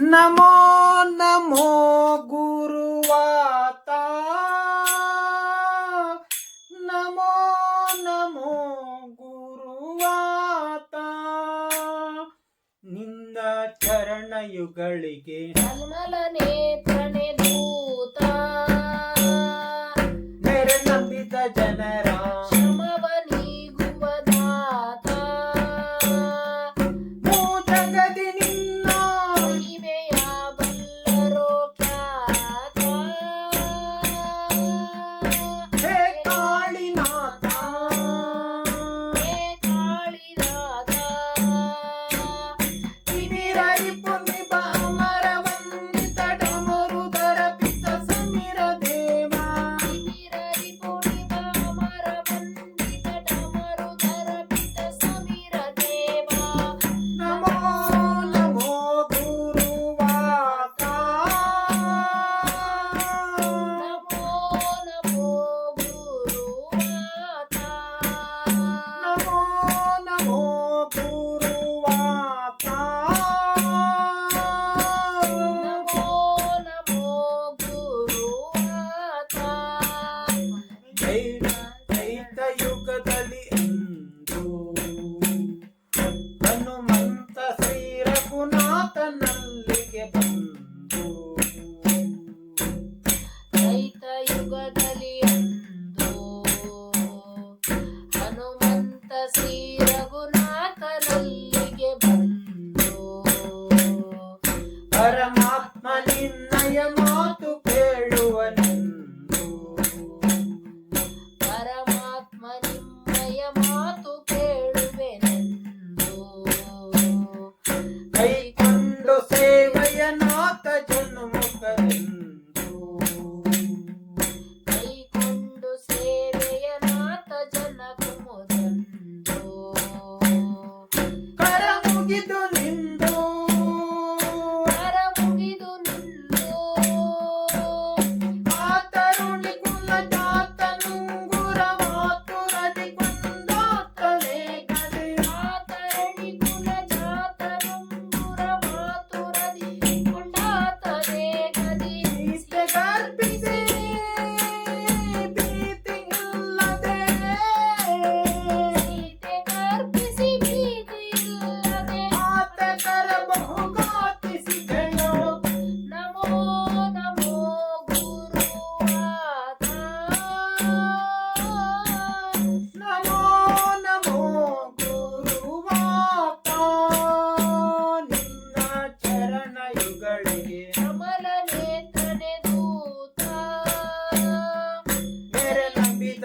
ನಮೋ ನಮೋ ಗುರುವಾತ. ನಮೋ ನಮೋ ಗುರುವಾತ. ನಿಂದ ಚರಣಯುಗಳಿಗೆ परमात्मनि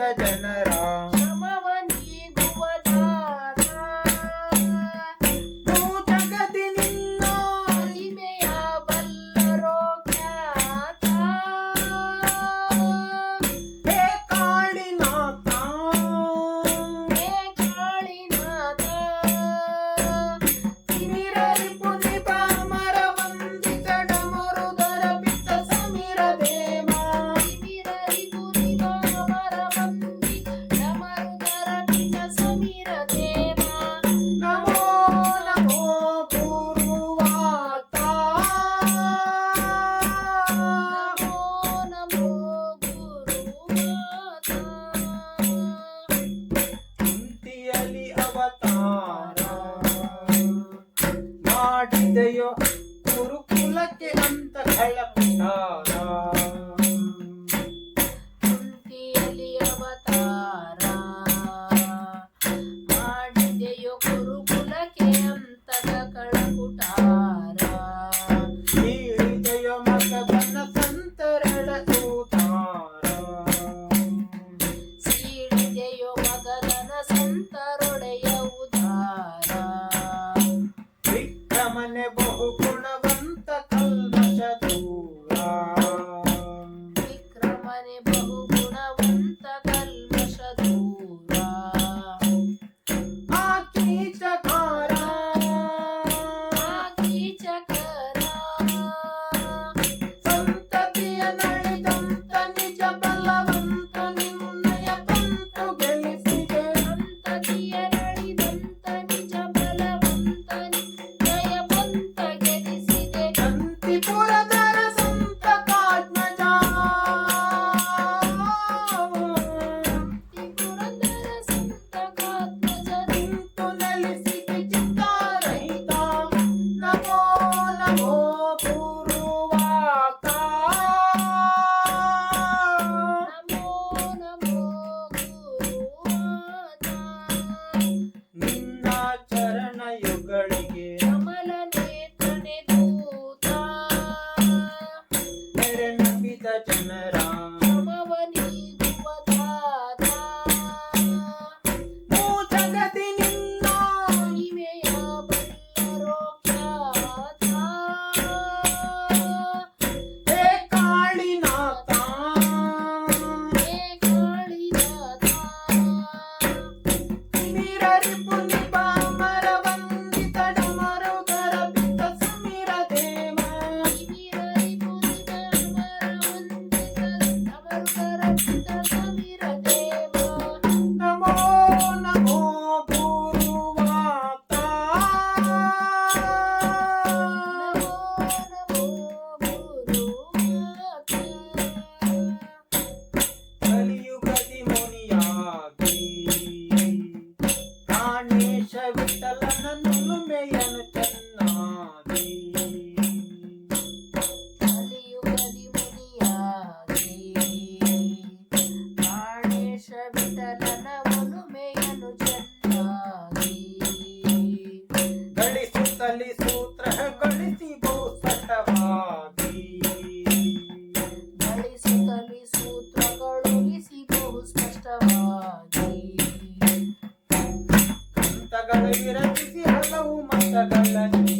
da da da కల్మష దూరా. September కదవి రచి శిరలవు మంట కళ్ళని